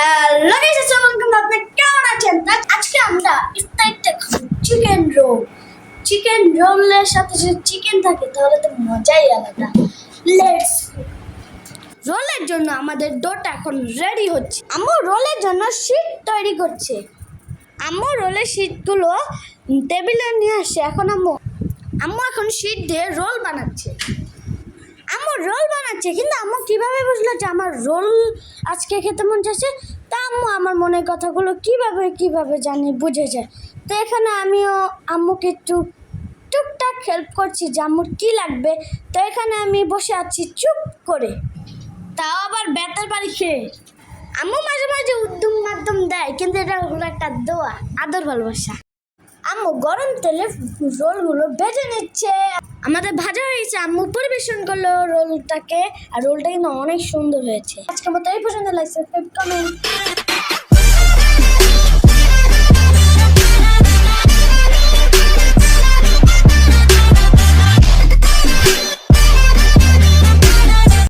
Hello guys আসসালামু আলাইকুম আপনি কেমন আছেন? আজকে আমরা ইফতারিতে চিকেন রোল চিকেন রোলের সাথে যদি চিকেন থাকে, তাহলে তো মজাই আলাদা। লেটস রোলের জন্য আমাদের ডোটা এখন রেডি হচ্ছে। আম্মু রোলের জন্য শীট তৈরি করছে। আম্মু রোলের শীটগুলো টেবিলে নিয়ে আসছে। এখন আম্মু আম্মু এখন শীট দিয়ে রোল বানাচ্ছে। রোল কিন্তু আম্মু কীভাবে বুঝলো যে আমার রোল আজকে খেতে মন চাইছে? তা আম্মু আমার মনের কথাগুলো কীভাবে কীভাবে জানি বুঝে যায় তো এখানে আমিও আম্মুকে একটু টুকটাক হেল্প করছি যে আম্মুর কী লাগবে। তো এখানে আমি বসে আছি চুপ করে। তাও আবার বেতার বাড়ি খেয়ে। আম্মু মাঝে মাঝে উদ্যম মাধ্যম দেয়, কিন্তু এটা হলো একটা দোয়া, আদর ভালোবাসা। আম্মু, গরম তেলে রোলগুলো ভেজে নিচ্ছে। আমাদের ভাজা হয়েছে আম্মু পরিবেশন করল রোলটাকে, আর রোলটা কিন্তু অনেক সুন্দর হয়েছে। আজকে মতো এই লাইক সাবস্ক্রাইব কমেন্ট